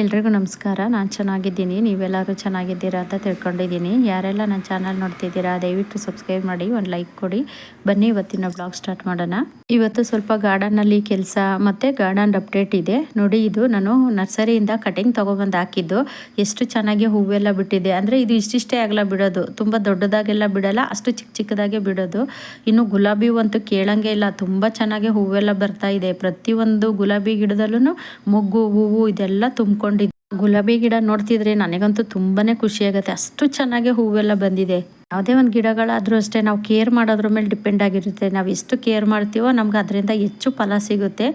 ಎಲ್ರಿಗೂ ನಮಸ್ಕಾರ. ನಾನು ಚೆನ್ನಾಗಿದ್ದೀನಿ. ನೀವೆಲ್ಲರೂ ಚೆನ್ನಾಗಿದ್ದೀರಾ ಅಂತ ತಿಳ್ಕೊಂಡಿದ್ದೀನಿ. ಯಾರೆಲ್ಲ ನನ್ನ ಚಾನಲ್ ನೋಡ್ತಿದ್ದೀರಾ, ದಯವಿಟ್ಟು ಸಬ್ಸ್ಕ್ರೈಬ್ ಮಾಡಿ, ಒಂದು ಲೈಕ್ ಕೊಡಿ. ಬನ್ನಿ ಇವತ್ತಿನ ಬ್ಲಾಗ್ ಸ್ಟಾರ್ಟ್ ಮಾಡೋಣ. ಇವತ್ತು ಸ್ವಲ್ಪ ಗಾರ್ಡನಲ್ಲಿ ಕೆಲಸ ಮತ್ತು ಗಾರ್ಡನ್ ಅಪ್ಡೇಟ್ ಇದೆ. ನೋಡಿ, ಇದು ನಾನು ನರ್ಸರಿಯಿಂದ ಕಟಿಂಗ್ ತೊಗೊಬಂದು ಹಾಕಿದ್ದು. ಎಷ್ಟು ಚೆನ್ನಾಗಿ ಹೂವೆಲ್ಲ ಬಿಟ್ಟಿದೆ. ಅಂದರೆ ಇದು ಇಷ್ಟಿಷ್ಟೇ ಆಗಲ್ಲ ಬಿಡೋದು. ತುಂಬ ದೊಡ್ಡದಾಗೆಲ್ಲ ಬಿಡಲ್ಲ, ಅಷ್ಟು ಚಿಕ್ಕ ಚಿಕ್ಕದಾಗೆ ಬಿಡೋದು. ಇನ್ನು ಗುಲಾಬಿ ಅಂತೂ ಕೇಳಂಗೆ ಇಲ್ಲ. ತುಂಬ ಚೆನ್ನಾಗಿ ಹೂವೆಲ್ಲ ಬರ್ತಾ ಇದೆ. ಪ್ರತಿಯೊಂದು ಗುಲಾಬಿ ಗಿಡದಲ್ಲೂ ಮೊಗ್ಗು, ಹೂವು, ಇದೆಲ್ಲ ತುಂಬ್ಕೊಂಡು ಗುಲಾಬಿ ಗಿಡ ನೋಡ್ತಿದ್ರೆ ನನಗಂತೂ ತುಂಬಾನೇ ಖುಷಿ ಆಗುತ್ತೆ. ಅಷ್ಟು ಚೆನ್ನಾಗಿ ಹೂವೆಲ್ಲ ಬಂದಿದೆ. ಯಾವುದೇ ಒಂದು ಗಿಡಗಳಾದರೂ ಅಷ್ಟೇ ನಾವು ಕೇರ್ ಮಾಡೋದ್ರ ಮೇಲೆ ಡಿಪೆಂಡ್ ಆಗಿರುತ್ತೆ. ನಾವು ಎಷ್ಟು ಕೇರ್ ಮಾಡ್ತೀವೋ ನಮ್ಗೆ ಅದರಿಂದ ಹೆಚ್ಚು ಫಲ ಸಿಗುತ್ತೆ.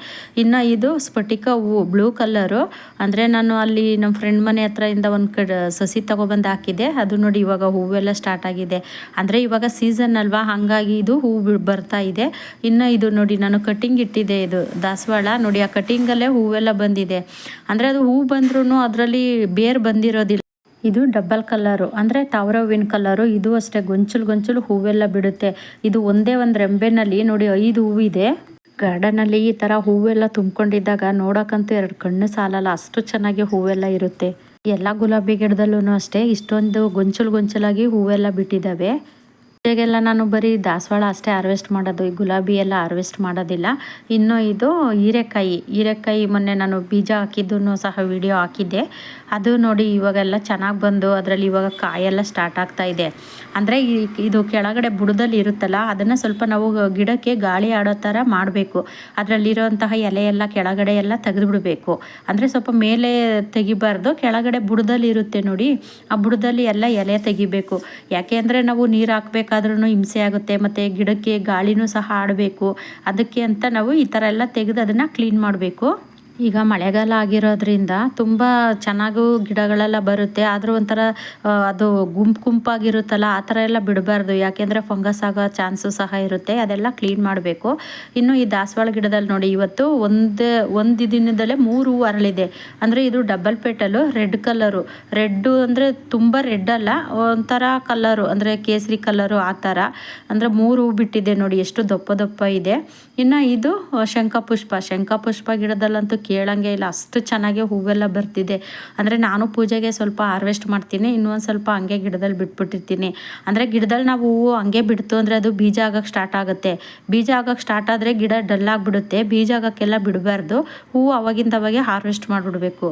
ಇನ್ನು ಇದು ಸ್ಫಟಿಕ ಹೂವು ಬ್ಲೂ ಕಲರು ಅಂದರೆ ನಾನು ಅಲ್ಲಿ ನಮ್ಮ ಫ್ರೆಂಡ್ ಮನೆ ಹತ್ರದಿಂದ ಒಂದು ಕಡೆ ಸಸಿ ತಗೊಬಂದು ಹಾಕಿದೆ ಅದು ನೋಡಿ ಇವಾಗ ಹೂವೆಲ್ಲ ಸ್ಟಾರ್ಟ್ ಆಗಿದೆ. ಅಂದರೆ ಇವಾಗ ಸೀಸನ್ ಅಲ್ವಾ, ಹಾಗಾಗಿ ಇದು ಹೂವು ಬರ್ತಾ ಇದೆ. ಇನ್ನು ಇದು ನೋಡಿ ನಾನು ಕಟಿಂಗ್ ಇಟ್ಟಿದ್ದೆ ಇದು ದಾಸವಾಳ. ನೋಡಿ ಆ ಕಟಿಂಗಲ್ಲೇ ಹೂವೆಲ್ಲ ಬಂದಿದೆ. ಅಂದರೆ ಅದು ಹೂವು ಬಂದ್ರೂ ಅದರಲ್ಲಿ ಬೇರ್ ಬಂದಿರೋದಿಲ್ಲ. ಇದು ಡಬಲ್ ಕಲರು. ಅಂದರೆ ತಾವರ ಹೂವಿನ ಕಲರು, ಇದು ಅಷ್ಟೇ ಗೊಂಚಲು ಗೊಂಚಲು ಹೂವೆಲ್ಲ ಬಿಡುತ್ತೆ. ಇದು ಒಂದೇ ಒಂದು ರೆಂಬೆನಲ್ಲಿ ನೋಡಿ ಐದು ಹೂವಿದೆ ಗಾರ್ಡನಲ್ಲಿ ಈ ಥರ ಹೂವೆಲ್ಲ ತುಂಬ್ಕೊಂಡಿದ್ದಾಗ ನೋಡೋಕ್ಕಂತೂ ಎರಡು ಕಣ್ಣು ಸಾಲಲ್ಲ, ಅಷ್ಟು ಚೆನ್ನಾಗಿ ಹೂವೆಲ್ಲ ಇರುತ್ತೆ. ಎಲ್ಲ ಗುಲಾಬಿ ಗಿಡದಲ್ಲೂ ಅಷ್ಟೇ, ಇಷ್ಟೊಂದು ಗೊಂಚಲು ಗೊಂಚಲಾಗಿ ಹೂವೆಲ್ಲ ಬಿಟ್ಟಿದ್ದಾವೆ. ಈಗೆಲ್ಲ ನಾನು ಬರೀ ದಾಸವಾಳ ಅಷ್ಟೇ ಹಾರ್ವೆಸ್ಟ್ ಮಾಡೋದು, ಈ ಗುಲಾಬಿ ಎಲ್ಲ ಹಾರ್ವೆಸ್ಟ್ ಮಾಡೋದಿಲ್ಲ. ಇನ್ನು ಇದು ಹೀರೆಕಾಯಿ ಹೀರೆಕಾಯಿ ಮೊನ್ನೆ ನಾನು ಬೀಜ ಹಾಕಿದ್ದೂ ಸಹ ವಿಡಿಯೋ ಹಾಕಿದ್ದೆ. ಅದು ನೋಡಿ ಇವಾಗೆಲ್ಲ ಚೆನ್ನಾಗಿ ಬಂದು ಅದರಲ್ಲಿ ಇವಾಗ ಕಾಯೆಲ್ಲ ಸ್ಟಾರ್ಟ್ ಆಗ್ತಾ ಇದೆ. ಅಂದರೆ ಇದು ಕೆಳಗಡೆ ಬುಡದಲ್ಲಿ ಇರುತ್ತಲ್ಲ, ಅದನ್ನು ಸ್ವಲ್ಪ ನಾವು ಗಿಡಕ್ಕೆ ಗಾಳಿ ಆಡೋ ಥರ ಮಾಡಬೇಕು. ಅದರಲ್ಲಿರೋಂತಹ ಎಲೆ ಎಲ್ಲ ಕೆಳಗಡೆ ಎಲ್ಲ ತೆಗೆದುಬಿಡಬೇಕು. ಅಂದರೆ ಸ್ವಲ್ಪ ಮೇಲೆ ತೆಗಿಬಾರ್ದು, ಕೆಳಗಡೆ ಬುಡದಲ್ಲಿ ಇರುತ್ತೆ ನೋಡಿ, ಆ ಬುಡದಲ್ಲಿ ಎಲ್ಲ ಎಲೆ ತೆಗಿಬೇಕು. ಯಾಕೆ ಅಂದರೆ ನಾವು ನೀರು ಹಾಕ್ಬೇಕಾದ್ರೂ ಹಿಂಸೆ ಆಗುತ್ತೆ, ಮತ್ತು ಗಿಡಕ್ಕೆ ಗಾಳಿನೂ ಸಹ ಆಡಬೇಕು. ಅದಕ್ಕೆ ಅಂತ ನಾವು ಈ ಥರ ಎಲ್ಲ ತೆಗೆದು ಅದನ್ನು ಕ್ಲೀನ್ ಮಾಡಬೇಕು. ಈಗ ಮಳೆಗಾಲ ಆಗಿರೋದ್ರಿಂದ ತುಂಬ ಚೆನ್ನಾಗೂ ಗಿಡಗಳೆಲ್ಲ ಬರುತ್ತೆ. ಆದರೂ ಒಂಥರ ಅದು ಗುಂಪು ಗುಂಪಾಗಿರುತ್ತಲ್ಲ, ಆ ಥರ ಎಲ್ಲ ಬಿಡಬಾರ್ದು. ಯಾಕೆಂದರೆ ಫಂಗಸ್ ಆಗೋ ಚಾನ್ಸು ಸಹ ಇರುತ್ತೆ. ಅದೆಲ್ಲ ಕ್ಲೀನ್ ಮಾಡಬೇಕು. ಇನ್ನು ಈ ದಾಸವಾಳ ಗಿಡದಲ್ಲಿ ನೋಡಿ, ಇವತ್ತು ಒಂದು ಒಂದು ದಿನದಲ್ಲೇ ಮೂರು ಹೂ ಅರಳಿದೆ. ಅಂದರೆ ಇದು double petal red colour. Red ಅಂದರೆ ತುಂಬ ರೆಡ್ ಅಲ್ಲ, ಒಂಥರ ಕಲರು. ಅಂದರೆ ಕೇಸರಿ ಕಲರು ಆ ಥರ. ಅಂದರೆ ಮೂರು ಹೂವು ಬಿಟ್ಟಿದೆ ನೋಡಿ, ಎಷ್ಟು ದಪ್ಪ ದಪ್ಪ ಇದೆ. ಇನ್ನು ಇದು ಶಂಖಪುಷ್ಪ. ಶಂಖಪುಷ್ಪ ಗಿಡದಲ್ಲಂತೂ ಕೇಳಂಗೆ ಇಲ್ಲ. ಅಷ್ಟು ಚೆನ್ನಾಗಿ ಹೂವೆಲ್ಲ ಬರ್ತಿದೆ. ಅಂದರೆ ನಾನು ಪೂಜೆಗೆ ಸ್ವಲ್ಪ ಹಾರ್ವೆಸ್ಟ್ ಮಾಡ್ತೀನಿ, ಇನ್ನೊಂದು ಸ್ವಲ್ಪ ಹಂಗೆ ಗಿಡದಲ್ಲಿ ಬಿಟ್ಬಿಟ್ಟಿರ್ತೀನಿ. ಅಂದರೆ ಗಿಡದಲ್ಲಿ ನಾವು ಹೂವು ಹಂಗೆ ಬಿಡ್ತು ಅಂದರೆ ಅದು ಬೀಜ ಆಗೋಕ್ಕೆ ಸ್ಟಾರ್ಟ್ ಆಗುತ್ತೆ. ಬೀಜ ಆಗೋಕ್ಕೆ ಸ್ಟಾರ್ಟ್ ಆದರೆ ಗಿಡ ಡಲ್ ಆಗಿಬಿಡುತ್ತೆ. ಬೀಜ ಆಗೋಕ್ಕೆಲ್ಲ ಬಿಡಬಾರ್ದು. ಹೂವು ಅವಾಗಿಂದ ಅವಾಗೆ ಹಾರ್ವೆಸ್ಟ್ ಮಾಡಿಬಿಡ್ಬೇಕು.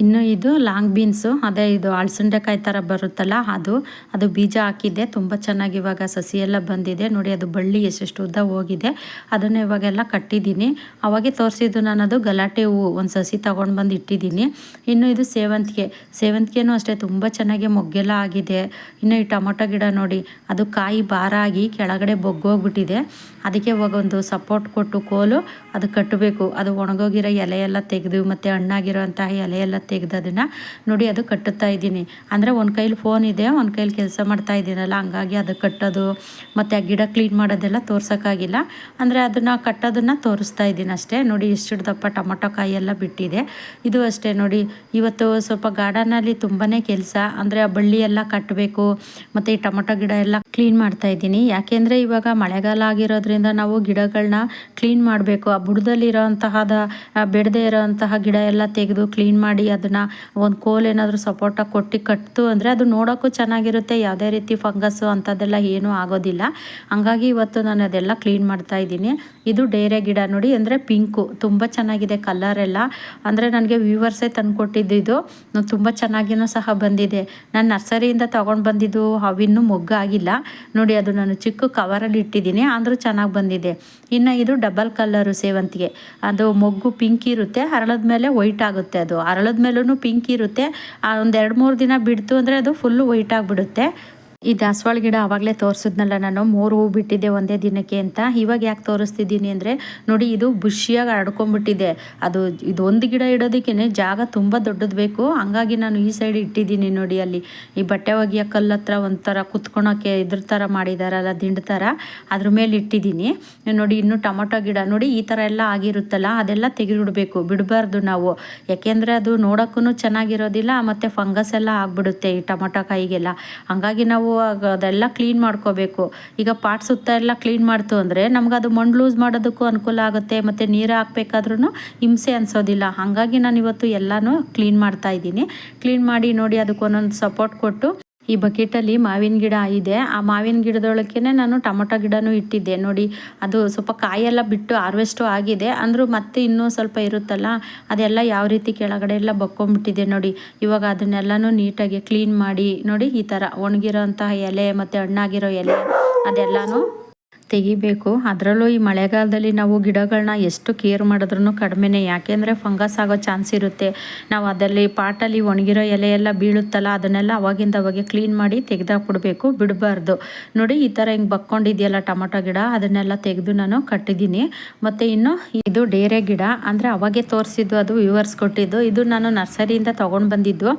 ಇನ್ನು ಇದು ಲಾಂಗ್ ಬೀನ್ಸು, ಅದೇ ಇದು ಅಳಸಂಡೆಕಾಯಿ ಥರ ಬರುತ್ತಲ್ಲ ಅದು. ಅದು ಬೀಜ ಹಾಕಿದ್ದೆ, ತುಂಬ ಚೆನ್ನಾಗಿ ಇವಾಗ ಸಸಿ ಎಲ್ಲ ಬಂದಿದೆ. ನೋಡಿ, ಅದು ಬಳ್ಳಿ ಎಷ್ಟೆಷ್ಟು ಉದ್ದ ಹೋಗಿದೆ. ಅದನ್ನು ಇವಾಗೆಲ್ಲ ಕಟ್ಟಿದ್ದೀನಿ. ಅವಾಗೆ ತೋರಿಸಿದ್ದು ನಾನು ಅದು ಗಲಾಟೆ ಹೂವು, ಒಂದು ಸಸಿ ತೊಗೊಂಡು ಬಂದು ಇಟ್ಟಿದ್ದೀನಿ. ಇನ್ನು ಇದು ಸೇವಂತಿಗೆ. ಸೇವಂತಿಗೆನೂ ಅಷ್ಟೇ, ತುಂಬ ಚೆನ್ನಾಗಿ ಮೊಗ್ಗೆಲ್ಲ ಆಗಿದೆ. ಇನ್ನು ಈ ಟೊಮೊಟೊ ಗಿಡ ನೋಡಿ, ಅದು ಕಾಯಿ ಭಾರ ಆಗಿ ಕೆಳಗಡೆ ಬೊಗ್ಗೋಗ್ಬಿಟ್ಟಿದೆ. ಅದಕ್ಕೆ ಇವಾಗ ಒಂದು ಸಪೋರ್ಟ್ ಕೊಟ್ಟು ಕೋಲು, ಅದು ಕಟ್ಟಬೇಕು. ಅದು ಒಣಗೋಗಿರೋ ಎಲೆ ಎಲ್ಲ ತೆಗೆದು, ಮತ್ತು ಹಣ್ಣಾಗಿರೋಂತಹ ಎಲೆ ಎಲ್ಲ ತೆಗೆದು ಅದನ್ನು ನೋಡಿ ಅದು ಕಟ್ಟುತ್ತಾ ಇದ್ದೀನಿ. ಅಂದರೆ ಒಂದು ಕೈಲಿ ಫೋನ್ ಇದೆ, ಒಂದು ಕೈಲಿ ಕೆಲಸ ಮಾಡ್ತಾ ಇದ್ದೀನಲ್ಲ, ಹಂಗಾಗಿ ಅದು ಕಟ್ಟೋದು, ಮತ್ತು ಆ ಗಿಡ ಕ್ಲೀನ್ ಮಾಡೋದೆಲ್ಲ ತೋರ್ಸೋಕ್ಕಾಗಿಲ್ಲ. ಅಂದರೆ ಅದನ್ನು ಕಟ್ಟೋದನ್ನು ತೋರಿಸ್ತಾ ಇದ್ದೀನಿ ಅಷ್ಟೇ. ನೋಡಿ ಎಷ್ಟು ದಪ್ಪ ಟೊಮೊಟೊ ಕಾಯಿ ಎಲ್ಲ ಬಿಟ್ಟಿದೆ. ಇದು ಅಷ್ಟೇ ನೋಡಿ. ಇವತ್ತು ಸ್ವಲ್ಪ ಗಾರ್ಡನಲ್ಲಿ ತುಂಬಾ ಕೆಲಸ. ಅಂದರೆ ಆ ಬಳ್ಳಿ ಎಲ್ಲ ಕಟ್ಟಬೇಕು ಮತ್ತು ಈ ಟೊಮೊಟೊ ಗಿಡ ಎಲ್ಲ ಕ್ಲೀನ್ ಮಾಡ್ತಾ ಇದ್ದೀನಿ. ಯಾಕೆಂದರೆ ಇವಾಗ ಮಳೆಗಾಲ ಆಗಿರೋದ್ರಿಂದ ನಾವು ಗಿಡಗಳನ್ನ ಕ್ಲೀನ್ ಮಾಡಬೇಕು. ಆ ಬುಡದಲ್ಲಿರೋ ಅಂತಹದ ಬೆಳೆದೇ ಇರೋಂತಹ ಗಿಡ ಎಲ್ಲ ತೆಗೆದು ಕ್ಲೀನ್ ಮಾಡಿ ಅದನ್ನು ಒಂದು ಕೋಲ್ ಏನಾದರೂ ಸಪೋರ್ಟಾಗಿ ಕೊಟ್ಟು ಕಟ್ತು ಅಂದರೆ ಅದು ನೋಡೋಕ್ಕೂ ಚೆನ್ನಾಗಿರುತ್ತೆ. ಯಾವುದೇ ರೀತಿ ಫಂಗಸ್ಸು ಅಂಥದ್ದೆಲ್ಲ ಏನೂ ಆಗೋದಿಲ್ಲ. ಹಂಗಾಗಿ ಇವತ್ತು ನಾನು ಅದೆಲ್ಲ ಕ್ಲೀನ್ ಮಾಡ್ತಾ ಇದ್ದೀನಿ. ಇದು ಡೇರೆ ಗಿಡ ನೋಡಿ, ಅಂದರೆ ಪಿಂಕು, ತುಂಬ ಚೆನ್ನಾಗಿದೆ ಕಲರ್ ಎಲ್ಲ. ಅಂದರೆ ನನಗೆ ವ್ಯೂವರ್ಸೇ ತಂದು ಕೊಟ್ಟಿದ್ದು ಇದು. ತುಂಬ ಚೆನ್ನಾಗಿಯೂ ಸಹ ಬಂದಿದೆ. ನಾನು ನರ್ಸರಿಯಿಂದ ತೊಗೊಂಡು ಬಂದಿದ್ದು ಅವಿನ್ನೂ ಮೊಗ್ಗಾಗಿಲ್ಲ ನೋಡಿ, ಅದು ನಾನು ಚಿಕ್ಕ ಕವರಲ್ಲಿ ಇಟ್ಟಿದ್ದೀನಿ, ಆದರೂ ಚೆನ್ನಾಗಿ ಬಂದಿದೆ. ಇನ್ನು ಇದು ಡಬಲ್ ಕಲ್ಲರು ಸೇವಂತಿಗೆ. ಅದು ಮೊಗ್ಗು ಪಿಂಕ್ ಇರುತ್ತೆ ಹರಳದ ಮೇಲೆ ವೈಟ್ ಆಗುತ್ತೆ ಅದು. ಹರಳದ ಮೇಲೂ ಪಿಂಕ್ ಇರುತ್ತೆ. ಒಂದು ಎರಡು ಮೂರು ದಿನ ಬಿಡ್ತು ಅಂದರೆ ಅದು ಫುಲ್ಲು ವೈಟ್ ಆಗಿಬಿಡುತ್ತೆ. ಈ ದಾಸವಾಳ ಗಿಡ ಅವಾಗಲೇ ತೋರಿಸಿದ್ನಲ್ಲ, ನಾನು ಮೂರು ಹೂ ಬಿಟ್ಟಿದ್ದೆ ಒಂದೇ ದಿನಕ್ಕೆ ಅಂತ. ಇವಾಗ ಯಾಕೆ ತೋರಿಸ್ತಿದ್ದೀನಿ ಅಂದರೆ, ನೋಡಿ ಇದು ಬುಷಿಯಾಗಿ ಹರಡ್ಕೊಂಡ್ಬಿಟ್ಟಿದೆ ಅದು ಇದು ಒಂದು ಗಿಡ ಇಡೋದಕ್ಕೇ ಜಾಗ ತುಂಬ ದೊಡ್ಡದು ಬೇಕು. ಹಂಗಾಗಿ ನಾನು ಈ ಸೈಡ್ ಇಟ್ಟಿದ್ದೀನಿ ನೋಡಿ ಅಲ್ಲಿ. ಈ ಬಟ್ಟೆ ಒಗೆಯೋ ಕಲ್ಲು ಹತ್ರ ಒಂಥರ ಕುತ್ಕೊಳೋಕ್ಕೆ ಇದ್ರ ಥರ ಮಾಡಿದಾರಲ್ಲ, ದಿಂಡು ಥರ ಅದ್ರ ಮೇಲೆ ಇಟ್ಟಿದ್ದೀನಿ. ನೋಡಿ ಇನ್ನು ಟೊಮೊಟೊ ಗಿಡ, ನೋಡಿ ಈ ಥರ ಎಲ್ಲ ಆಗಿರುತ್ತಲ್ಲ, ಅದೆಲ್ಲ ತೆಗೆದುಬಿಡ್ಬೇಕು. ಬಿಡಬಾರ್ದು ನಾವು. ಯಾಕೆಂದರೆ ಅದು ನೋಡೋಕ್ಕೂ ಚೆನ್ನಾಗಿರೋದಿಲ್ಲ, ಮತ್ತು ಫಂಗಸ್ ಎಲ್ಲ ಆಗಿಬಿಡುತ್ತೆ ಈ ಟೊಮೊಟೊ ಕಾಯಿಗೆಲ್ಲ. ಹಂಗಾಗಿ ನಾವು ಆಗ ಅದೆಲ್ಲ ಕ್ಲೀನ್ ಮಾಡ್ಕೋಬೇಕು. ಈಗ ಪಾಟ್ ಸುತ್ತ ಎಲ್ಲ ಕ್ಲೀನ್ ಮಾಡ್ತು ಅಂದರೆ ನಮ್ಗೆ ಅದು ಮಣ್ಣು ಲೂಸ್ ಮಾಡೋದಕ್ಕೂ ಅನುಕೂಲ ಆಗುತ್ತೆ, ಮತ್ತು ನೀರು ಹಾಕ್ಬೇಕಾದ್ರೂ ಹಿಂಸೆ ಅನಿಸೋದಿಲ್ಲ. ಹಾಗಾಗಿ ನಾನು ಇವತ್ತು ಎಲ್ಲನೂ ಕ್ಲೀನ್ ಮಾಡ್ತಾ ಇದ್ದೀನಿ. ಕ್ಲೀನ್ ಮಾಡಿ ನೋಡಿ ಅದಕ್ಕೆ ಒಂದೊಂದು ಸಪೋರ್ಟ್ ಕೊಟ್ಟು ಈ ಬಕೆಟಲ್ಲಿ ಮಾವಿನ ಗಿಡ ಇದೆ. ಆ ಮಾವಿನ ಗಿಡದೊಳಕ್ಕೆ ನಾನು ಟೊಮೊಟೊ ಗಿಡನೂ ಇಟ್ಟಿದ್ದೆ. ನೋಡಿ, ಅದು ಸ್ವಲ್ಪ ಕಾಯೆಲ್ಲ ಬಿಟ್ಟು ಹಾರ್ವೆಸ್ಟು ಆಗಿದೆ. ಅಂದರೂ ಮತ್ತೆ ಇನ್ನೂ ಸ್ವಲ್ಪ ಇರುತ್ತಲ್ಲ, ಅದೆಲ್ಲ ಯಾವ ರೀತಿ ಕೆಳಗಡೆ ಎಲ್ಲ ಬಕ್ಕೊಂಬಿಟ್ಟಿದೆ ನೋಡಿ. ಇವಾಗ ಅದನ್ನೆಲ್ಲನೂ ನೀಟಾಗಿ ಕ್ಲೀನ್ ಮಾಡಿ ನೋಡಿ, ಈ ಥರ ಒಣಗಿರೋ ಎಲೆ ಮತ್ತು ಹಣ್ಣಾಗಿರೋ ಎಲೆ ಅದೆಲ್ಲನೂ ತೆಗಿಬೇಕು. ಅದರಲ್ಲೂ ಈ ಮಳೆಗಾಲದಲ್ಲಿ ನಾವು ಗಿಡಗಳನ್ನ ಎಷ್ಟು ಕೇರ್ ಮಾಡಿದ್ರೂ ಕಡಿಮೆನೇ. ಯಾಕೆಂದರೆ ಫಂಗಸ್ ಆಗೋ ಚಾನ್ಸ್ ಇರುತ್ತೆ. ನಾವು ಅದರಲ್ಲಿ ಪಾಟಲ್ಲಿ ಒಣಗಿರೋ ಎಲೆ ಎಲ್ಲ ಬೀಳುತ್ತಲ್ಲ, ಅದನ್ನೆಲ್ಲ ಅವಾಗಿಂದ ಅವಾಗೆ ಕ್ಲೀನ್ ಮಾಡಿ ತೆಗೆದಾಕ್ಬಿಡ್ಬೇಕು. ಬಿಡಬಾರ್ದು. ನೋಡಿ, ಈ ಥರ ಹಿಂಗೆ ಬಕ್ಕೊಂಡಿದೆಯಲ್ಲ ಟೊಮೊಟೊ ಗಿಡ, ಅದನ್ನೆಲ್ಲ ತೆಗೆದು ನಾನು ಕಟ್ಟಿದ್ದೀನಿ. ಮತ್ತು ಇನ್ನು ಇದು ಡೇರೆ ಗಿಡ. ಅಂದರೆ ಅವಾಗೆ ತೋರಿಸಿದ್ದು ಅದು ವಿವರ್ಸ್ ಕೊಟ್ಟಿದ್ದು. ಇದು ನಾನು ನರ್ಸರಿಯಿಂದ ತೊಗೊಂಡು ಬಂದಿದ್ದು.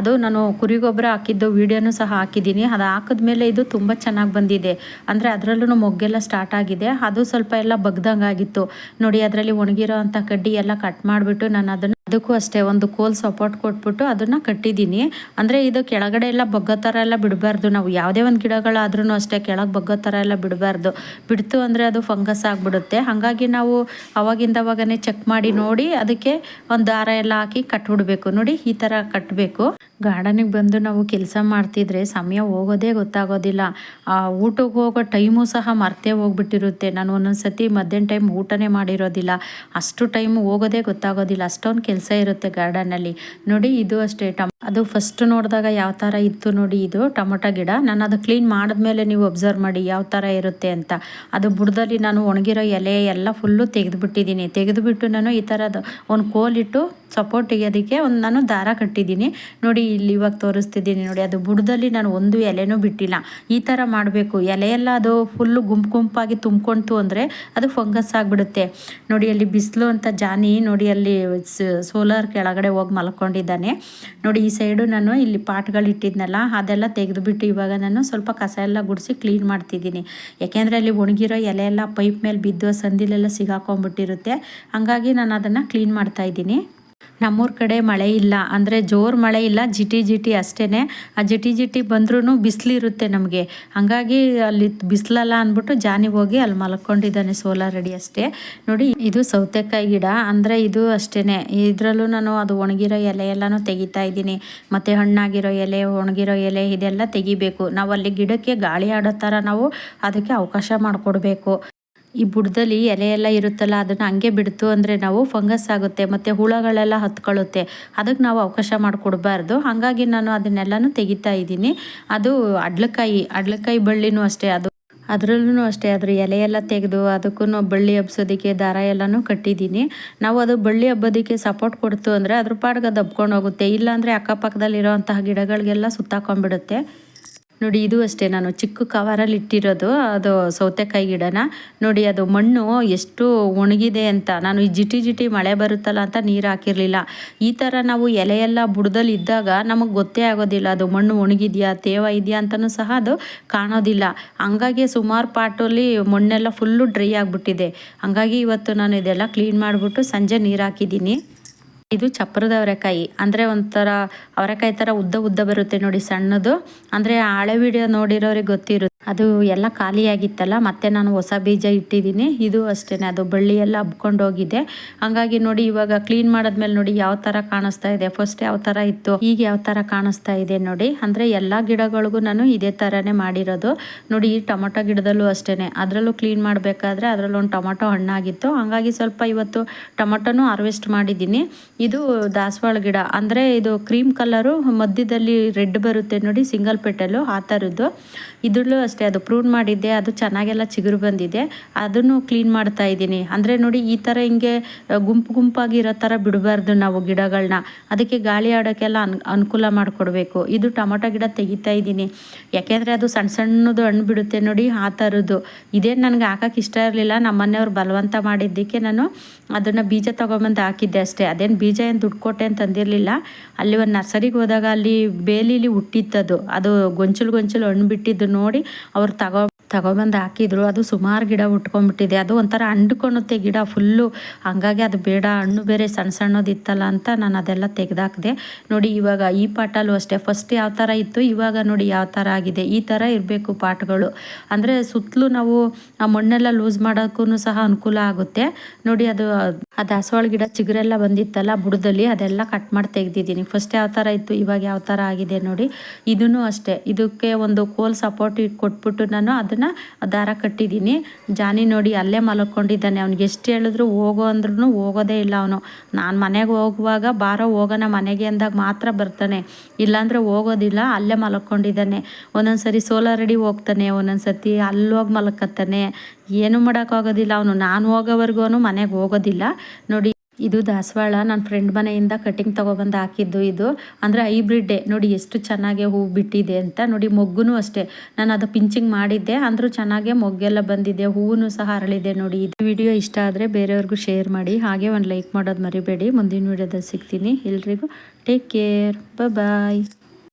ಅದು ನಾನು ಕುರಿ ಗೊಬ್ಬರ ಹಾಕಿದ್ದು ವೀಡಿಯೋನು ಸಹ ಹಾಕಿದ್ದೀನಿ. ಅದು ಹಾಕಿದ್ಮೇಲೆ ಇದು ತುಂಬ ಚೆನ್ನಾಗಿ ಬಂದಿದೆ. ಅಂದರೆ ಅದರಲ್ಲೂ ಮೊಗ್ಗೆಲ್ಲ ಎಲ್ಲ ಸ್ಟಾರ್ಟ್ ಆಗಿದೆ. ಅದು ಸ್ವಲ್ಪ ಎಲ್ಲ ಬಗ್ದಂಗಾಗಿತ್ತು. ನೋಡಿ, ಅದರಲ್ಲಿ ಒಣಗಿರೋ ಅಂಥ ಕಡ್ಡಿ ಎಲ್ಲ ಕಟ್ ಮಾಡಿಬಿಟ್ಟು ನಾನು ಅದನ್ನು ಅದಕ್ಕೂ ಅಷ್ಟೇ ಒಂದು ಕೋಲ್ ಸಪೋರ್ಟ್ ಕೊಟ್ಬಿಟ್ಟು ಅದನ್ನ ಕಟ್ಟಿದ್ದೀನಿ. ಅಂದರೆ ಇದು ಕೆಳಗಡೆ ಎಲ್ಲ ಬಗ್ಗೋ ಥರ ಎಲ್ಲ ಬಿಡಬಾರ್ದು. ನಾವು ಯಾವುದೇ ಒಂದು ಗಿಡಗಳಾದ್ರೂ ಅಷ್ಟೇ ಕೆಳಗೆ ಬಗ್ಗೋ ಥರ ಎಲ್ಲ ಬಿಡಬಾರ್ದು. ಬಿಡ್ತು ಅಂದರೆ ಅದು ಫಂಗಸ್ ಆಗಿಬಿಡುತ್ತೆ. ಹಾಗಾಗಿ ನಾವು ಅವಾಗಿಂದ ಅವಾಗನೇ ಚೆಕ್ ಮಾಡಿ ನೋಡಿ ಅದಕ್ಕೆ ಒಂದು ದಾರ ಎಲ್ಲ ಹಾಕಿ ಕಟ್ಬಿಡ್ಬೇಕು. ನೋಡಿ ಈ ಥರ ಕಟ್ಟಬೇಕು ಗಾರ್ಡನಿಗೆ ಬಂದು ನಾವು ಕೆಲಸ ಮಾಡ್ತಿದ್ರೆ ಸಮಯ ಹೋಗೋದೇ ಗೊತ್ತಾಗೋದಿಲ್ಲ. ಊಟಕ್ಕೆ ಹೋಗೋ ಟೈಮು ಸಹ ಮರ್ತೇ ಹೋಗ್ಬಿಟ್ಟಿರುತ್ತೆ. ನಾನು ಒಂದೊಂದು ಸತಿ ಮಧ್ಯಾಹ್ನ ಟೈಮ್ ಊಟನೇ ಮಾಡಿರೋದಿಲ್ಲ. ಅಷ್ಟು ಟೈಮ್ ಹೋಗೋದೇ ಗೊತ್ತಾಗೋದಿಲ್ಲ. ಅಷ್ಟೊಂದು ಕೆಲಸ ಇರುತ್ತೆ ಗಾರ್ಡನಲ್ಲಿ ನೋಡಿ, ಇದು ಅಷ್ಟೇ. ಟಮ್, ಅದು ಫಸ್ಟ್ ನೋಡಿದಾಗ ಯಾವ ಥರ ಇತ್ತು ನೋಡಿ ಇದು ಟೊಮೊಟೊ ಗಿಡ. ನಾನು ಅದು ಕ್ಲೀನ್ ಮಾಡಿದ್ಮೇಲೆ ನೀವು ಅಬ್ಸರ್ವ್ ಮಾಡಿ ಯಾವ ಥರ ಇರುತ್ತೆ ಅಂತ. ಅದು ಬುಡದಲ್ಲಿ ನಾನು ಒಣಗಿರೋ ಎಲೆ ಎಲ್ಲ ಫುಲ್ಲು ತೆಗೆದುಬಿಟ್ಟಿದ್ದೀನಿ. ತೆಗೆದುಬಿಟ್ಟು ನಾನು ಈ ಥರದ ಒಂದು ಕೋಲಿಟ್ಟು ಸಪೋರ್ಟ್ ಅದಕ್ಕೆ ಒಂದು ನಾನು ದಾರ ಕಟ್ಟಿದ್ದೀನಿ. ನೋಡಿ, ಇಲ್ಲಿ ಇವಾಗ ತೋರಿಸ್ತಿದ್ದೀನಿ ನೋಡಿ, ಅದು ಬುಡದಲ್ಲಿ ನಾನು ಒಂದು ಎಲೆನೂ ಬಿಟ್ಟಿಲ್ಲ. ಈ ಥರ ಮಾಡಬೇಕು. ಎಲೆಯೆಲ್ಲ ಅದು ಫುಲ್ಲು ಗುಂಪು ಗುಂಪಾಗಿ ತುಂಬ್ಕೊಂತು ಅಂದರೆ ಅದು ಫಂಗಸ್ ಆಗಿಬಿಡುತ್ತೆ. ನೋಡಿ, ಅಲ್ಲಿ ಬಿಸಿಲು ಅಂತ ಜಾನಿ ನೋಡಿ, ಅಲ್ಲಿ ಸೋಲಾರ್ ಕೆಳಗಡೆ ಹೋಗಿ ಮಲ್ಕೊಂಡಿದ್ದಾನೆ. ನೋಡಿ, ಈ ಸೈಡು ನಾನು ಇಲ್ಲಿ ಪಾಟ್ಗಳು ಇಟ್ಟಿದ್ನಲ್ಲ, ಅದೆಲ್ಲ ತೆಗೆದುಬಿಟ್ಟು ಇವಾಗ ನಾನು ಸ್ವಲ್ಪ ಕಸ ಎಲ್ಲ ಗುಡಿಸಿ ಕ್ಲೀನ್ ಮಾಡ್ತಿದ್ದೀನಿ. ಯಾಕೆಂದರೆ ಅಲ್ಲಿ ಒಣಗಿರೋ ಎಲೆ ಎಲ್ಲ ಪೈಪ್ ಮೇಲೆ ಬಿದ್ದು ಸಂದಿಲೆಲ್ಲ ಸಿಗಾಕೊಂಡ್ಬಿಟ್ಟಿರುತ್ತೆ ಹಾಗಾಗಿ ನಾನು ಅದನ್ನು ಕ್ಲೀನ್ ಮಾಡ್ತಾ ಇದ್ದೀನಿ. ನಮ್ಮೂರ ಕಡೆ ಮಳೆ ಇಲ್ಲ. ಅಂದರೆ ಜೋರು ಮಳೆ ಇಲ್ಲ, ಜಿಟಿ ಜಿಟಿ ಅಷ್ಟೇ ಆ ಜಿಟಿ ಜಿಟಿ ಬಂದ್ರೂ ಬಿಸಿಲಿರುತ್ತೆ ನಮಗೆ. ಹಂಗಾಗಿ ಅಲ್ಲಿ ಬಿಸಿಲಲ್ಲ ಅಂದ್ಬಿಟ್ಟು ಜಾನಿ ಹೋಗಿ ಅಲ್ಲಿ ಮಲ್ಕೊಂಡಿದ್ದಾನೆ ಸೋಲಾರ್ ರೆಡಿ ಅಷ್ಟೇ. ನೋಡಿ, ಇದು ಸೌತೆಕಾಯಿ ಗಿಡ. ಅಂದರೆ ಇದು ಅಷ್ಟೇ ಇದರಲ್ಲೂ ನಾನು ಅದು ಒಣಗಿರೋ ಎಲೆ ಎಲ್ಲಾನು ತೆಗಿತಾ ಇದ್ದೀನಿ. ಮತ್ತು ಹಣ್ಣಾಗಿರೋ ಎಲೆ, ಒಣಗಿರೋ ಎಲೆ ಇದೆಲ್ಲ ತೆಗಿಬೇಕು. ನಾವು ಅಲ್ಲಿ ಗಿಡಕ್ಕೆ ಗಾಳಿ ಆಡೋ ಥರ ನಾವು ಅದಕ್ಕೆ ಅವಕಾಶ ಮಾಡಿಕೊಡ್ಬೇಕು. ಈ ಬುಡದಲ್ಲಿ ಎಲೆ ಎಲ್ಲ ಇರುತ್ತಲ್ಲ, ಅದನ್ನು ಹಂಗೆ ಬಿಡ್ತು ಅಂದರೆ ನಾವು ಫಂಗಸ್ ಆಗುತ್ತೆ, ಮತ್ತು ಹುಳಗಳೆಲ್ಲ ಹತ್ಕೊಳ್ಳುತ್ತೆ. ಅದಕ್ಕೆ ನಾವು ಅವಕಾಶ ಮಾಡಿಕೊಡ್ಬಾರ್ದು. ಹಾಗಾಗಿ ನಾನು ಅದನ್ನೆಲ್ಲನೂ ತೆಗಿತಾ ಇದ್ದೀನಿ. ಅದು ಅಡ್ಲಕಾಯಿ ಅಡ್ಲಕಾಯಿ ಬಳ್ಳಿನೂ ಅಷ್ಟೇ. ಅದು ಅದರಲ್ಲೂ ಅಷ್ಟೇ, ಅದ್ರ ಎಲೆ ಎಲ್ಲ ತೆಗೆದು ಅದಕ್ಕೂ ಬಳ್ಳಿ ಹಬ್ಬಿಸೋದಕ್ಕೆ ದಾರ ಎಲ್ಲನೂ ಕಟ್ಟಿದ್ದೀನಿ. ನಾವು ಅದು ಬಳ್ಳಿ ಹಬ್ಬದಕ್ಕೆ ಸಪೋರ್ಟ್ ಕೊಡ್ತು ಅಂದರೆ ಅದ್ರ ಪಾಡ್ಗೆ ಅದು ಹಬ್ಕೊಂಡು ಹೋಗುತ್ತೆ. ಇಲ್ಲಾಂದರೆ ಅಕ್ಕಪಕ್ಕದಲ್ಲಿರೋಂತಹ ಗಿಡಗಳಿಗೆಲ್ಲ ಸುತ್ತಾಕೊಂಡ್ಬಿಡುತ್ತೆ. ನೋಡಿ, ಇದು ಅಷ್ಟೇ. ನಾನು ಚಿಕ್ಕ ಕವರಲ್ಲಿ ಇಟ್ಟಿರೋದು, ಅದು ಸೌತೆಕಾಯಿ ಗಿಡನ. ನೋಡಿ, ಅದು ಮಣ್ಣು ಎಷ್ಟು ಒಣಗಿದೆ ಅಂತ. ನಾನು ಈ ಜಿಟಿ ಜಿಟಿ ಮಳೆ ಬರುತ್ತಲ್ಲ ಅಂತ ನೀರು ಹಾಕಿರಲಿಲ್ಲ. ಈ ಥರ ನಾವು ಎಲೆಯೆಲ್ಲ ಬುಡದಲ್ಲಿ ಇದ್ದಾಗ ನಮಗೆ ಗೊತ್ತೇ ಆಗೋದಿಲ್ಲ, ಅದು ಮಣ್ಣು ಒಣಗಿದೆಯಾ, ತೇವ ಇದೆಯಾ ಅಂತಲೂ ಸಹ ಅದು ಕಾಣೋದಿಲ್ಲ. ಹಂಗಾಗಿ ಸುಮಾರು ಪಾಟಲ್ಲಿ ಮಣ್ಣೆಲ್ಲ ಫುಲ್ಲು ಡ್ರೈ ಆಗಿಬಿಟ್ಟಿದೆ. ಹಂಗಾಗಿ ಇವತ್ತು ನಾನು ಇದೆಲ್ಲ ಕ್ಲೀನ್ ಮಾಡಿಬಿಟ್ಟು ಸಂಜೆ ನೀರು ಹಾಕಿದ್ದೀನಿ. ಇದು ಚಪ್ಪರದ ಅವರೆಕಾಯಿ. ಅಂದರೆ ಒಂಥರ ಅವರೆಕಾಯಿ ಥರ ಉದ್ದ ಉದ್ದ ಬರುತ್ತೆ ನೋಡಿ ಸಣ್ಣದು. ಅಂದರೆ ಹಳೆ ವಿಡಿಯೋ ನೋಡಿರೋರಿಗೆ ಗೊತ್ತಿರುತ್ತೆ. ಅದು ಎಲ್ಲ ಖಾಲಿಯಾಗಿತ್ತಲ್ಲ, ಮತ್ತೆ ನಾನು ಹೊಸ ಬೀಜ ಇಟ್ಟಿದ್ದೀನಿ. ಇದು ಅಷ್ಟೇ ಅದು ಬಳ್ಳಿ ಎಲ್ಲ ಹಬ್ಕೊಂಡು ಹೋಗಿದೆ. ಹಂಗಾಗಿ ನೋಡಿ, ಇವಾಗ ಕ್ಲೀನ್ ಮಾಡಿದ್ಮೇಲೆ ನೋಡಿ ಯಾವ ಥರ ಕಾಣಿಸ್ತಾ ಇದೆ. ಫಸ್ಟ್ ಯಾವ ಥರ ಇತ್ತು, ಈಗ ಯಾವ ಥರ ಕಾಣಿಸ್ತಾ ಇದೆ ನೋಡಿ. ಅಂದರೆ ಎಲ್ಲ ಗಿಡಗಳಿಗೂ ನಾನು ಇದೇ ಥರನೇ ಮಾಡಿರೋದು. ನೋಡಿ, ಈ ಟೊಮೊಟೊ ಗಿಡದಲ್ಲೂ ಅಷ್ಟೇ ಅದರಲ್ಲೂ ಕ್ಲೀನ್ ಮಾಡಬೇಕಾದ್ರೆ ಅದರಲ್ಲೂ ಒಂದು ಟೊಮೊಟೊ ಹಣ್ಣಾಗಿತ್ತು. ಹಾಗಾಗಿ ಸ್ವಲ್ಪ ಇವತ್ತು ಟೊಮೊಟೊನೂ ಹಾರ್ವೆಸ್ಟ್ ಮಾಡಿದ್ದೀನಿ. ಇದು ದಾಸವಾಳ ಗಿಡ. ಅಂದರೆ ಇದು ಕ್ರೀಮ್ ಕಲರು ಮಧ್ಯದಲ್ಲಿ ರೆಡ್ ಬರುತ್ತೆ ನೋಡಿ ಸಿಂಗಲ್ ಪೆಟಲು ಆ ಥರದ್ದು ಇದ್ರಲ್ಲೂ ಅಷ್ಟೇ, ಅದು ಪ್ರೂನ್ ಮಾಡಿದ್ದೆ, ಅದು ಚೆನ್ನಾಗೆಲ್ಲ ಚಿಗುರು ಬಂದಿದೆ, ಅದನ್ನು ಕ್ಲೀನ್ ಮಾಡ್ತಾ ಇದ್ದೀನಿ. ಅಂದರೆ ನೋಡಿ, ಈ ಥರ ಹಿಂಗೆ ಗುಂಪು ಗುಂಪಾಗಿ ಇರೋ ಥರ ಬಿಡಬಾರ್ದು ನಾವು ಗಿಡಗಳನ್ನ ಅದಕ್ಕೆ ಗಾಳಿ ಆಡೋಕ್ಕೆಲ್ಲ ಅನ್, ಅನುಕೂಲ ಮಾಡಿಕೊಡ್ಬೇಕು. ಇದು ಟೊಮೊಟೊ ಗಿಡ ತೆಗಿತಾ ಇದ್ದೀನಿ. ಯಾಕೆಂದರೆ ಅದು ಸಣ್ಣ ಸಣ್ಣದು ಹಣ್ಣು ಬಿಡುತ್ತೆ ನೋಡಿ, ಆ ಥರದ್ದು. ಇದೇನು ನನಗೆ ಹಾಕೋಕ್ಕೆ ಇಷ್ಟ ಇರಲಿಲ್ಲ ನಮ್ಮ ಮನೆಯವ್ರು ಬಲವಂತ ಮಾಡಿದ್ದಕ್ಕೆ ನಾನು ಅದನ್ನು ಬೀಜ ತೊಗೊಂಬಂದು ಹಾಕಿದ್ದೆ ಅಷ್ಟೇ. ಅದೇನು ಬೀಜ ಏನು ದುಡ್ಡು ಕೊಟ್ಟೆ ಅಂತ ಅಲ್ಲಿ ಒಂದು ನರ್ಸರಿಗೆ ಹೋದಾಗ ಅಲ್ಲಿ ಬೇಲಿಲಿ ಹುಟ್ಟಿತ್ತದು. ಅದು ಗೊಂಚಲು ಗೊಂಚಲು ಹಣ್ಣು ಬಿಟ್ಟಿದ್ದು ನೋಡಿ ಅವ್ರು ತಗೋ ತಗೊಬಂದು ಹಾಕಿದ್ರು. ಅದು ಸುಮಾರು ಗಿಡ ಉಟ್ಕೊಂಡ್ಬಿಟ್ಟಿದೆ. ಅದು ಒಂಥರ ಅಂಡ್ಕೊಳುತ್ತೆ ಗಿಡ ಫುಲ್ಲು. ಹಂಗಾಗಿ ಅದು ಬೇಡ, ಹಣ್ಣು ಬೇರೆ ಸಣ್ಣ ಸಣ್ಣದಿತ್ತಲ್ಲ ಅಂತ ನಾನು ಅದೆಲ್ಲ ತೆಗೆದಾಕಿದೆ. ನೋಡಿ ಇವಾಗ ಈ ಪಾಟಲ್ಲೂ ಅಷ್ಟೇ. ಫಸ್ಟ್ ಯಾವ ಥರ ಇತ್ತು, ಇವಾಗ ನೋಡಿ ಯಾವ ಥರ ಆಗಿದೆ. ಈ ಥರ ಇರಬೇಕು ಪಾಟ್ಗಳು. ಅಂದರೆ ಸುತ್ತಲೂ ನಾವು ಆ ಮಣ್ಣೆಲ್ಲ ಲೂಸ್ ಮಾಡೋಕ್ಕೂ ಸಹ ಅನುಕೂಲ ಆಗುತ್ತೆ. ನೋಡಿ ಅದು, ಆ ದಾಸವಾಳ ಗಿಡ ಚಿಗುರೆಲ್ಲ ಬಂದಿತ್ತಲ್ಲ ಬುಡದಲ್ಲಿ, ಅದೆಲ್ಲ ಕಟ್ ಮಾಡಿ ತೆಗೆದಿದ್ದೀನಿ. ಫಸ್ಟ್ ಯಾವ ಥರ ಇತ್ತು, ಇವಾಗ ಯಾವ ಥರ ಆಗಿದೆ ನೋಡಿ. ಇದೂ ಅಷ್ಟೇ. ಇದಕ್ಕೆ ಒಂದು ಕೋಲ್ ಸಪೋರ್ಟ್ ಕೊಟ್ಬಿಟ್ಟು ನಾನು ಅದನ್ನು ದಾರ ಕಟ್ಟಿದ್ದೀನಿ. ಜಾನಿ ನೋಡಿ ಅಲ್ಲೇ ಮಲ್ಕೊಂಡಿದ್ದಾನೆ. ಅವ್ನಿಗೆ ಎಷ್ಟು ಹೇಳಿದ್ರು ಹೋಗೋ ಅಂದ್ರೂ ಹೋಗೋದೇ ಇಲ್ಲ ಅವನು. ನಾನು ಮನೆಗೆ ಹೋಗುವಾಗ ಬಾರೋ ಹೋಗೋಣ ಮನೆಗೆ ಅಂದಾಗ ಮಾತ್ರ ಬರ್ತಾನೆ. ಇಲ್ಲಾಂದರೆ ಹೋಗೋದಿಲ್ಲ, ಅಲ್ಲೇ ಮಲ್ಕೊಂಡಿದ್ದಾನೆ. ಒಂದೊಂದು ಸರಿ ಸೋಲಾರ್ ರೆಡಿ ಹೋಗ್ತಾನೆ. ಒಂದೊಂದು ಸತಿ ಅಲ್ಲೋಗಿ ಮಲ್ಕತ್ತಾನೆ. ಏನು ಮಾಡೋಕ್ಕಾಗೋದಿಲ್ಲ ಅವನು. ನಾನು ಹೋಗೋವರೆಗೂ ಮನೆಗೆ ಹೋಗೋದಿಲ್ಲ. ನೋಡಿ ಇದು ದಾಸವಾಳ ನನ್ನ ಫ್ರೆಂಡ್ ಮನೆಯಿಂದ ಕಟಿಂಗ್ ತೊಗೊಬಂದು ಹಾಕಿದ್ದು ಇದು. ಅಂದರೆ ಹೈಬ್ರಿಡ್ಡೆ ನೋಡಿ ಎಷ್ಟು ಚೆನ್ನಾಗಿ ಹೂ ಬಿಟ್ಟಿದೆ ಅಂತ. ನೋಡಿ ಮೊಗ್ಗುನೂ ಅಷ್ಟೇ. ನಾನು ಅದು ಪಿಂಚಿಂಗ್ ಮಾಡಿದ್ದೆ, ಅಂದರೂ ಚೆನ್ನಾಗೆ ಮೊಗ್ಗೆಲ್ಲ ಬಂದಿದೆ ಹೂವು ಸಹ ಅರಳಿದೆ ನೋಡಿ. ಇದು ವಿಡಿಯೋ ಇಷ್ಟ ಆದರೆ ಬೇರೆಯವ್ರಿಗೂ ಶೇರ್ ಮಾಡಿ. ಹಾಗೆ ಒಂದು ಲೈಕ್ ಮಾಡೋದು ಮರಿಬೇಡಿ. ಮುಂದಿನ ವಿಡಿಯೋದಲ್ಲಿ ಸಿಗ್ತೀನಿ. ಎಲ್ರಿಗೂ ಟೇಕ್ ಕೇರ್ ಬಾಯ್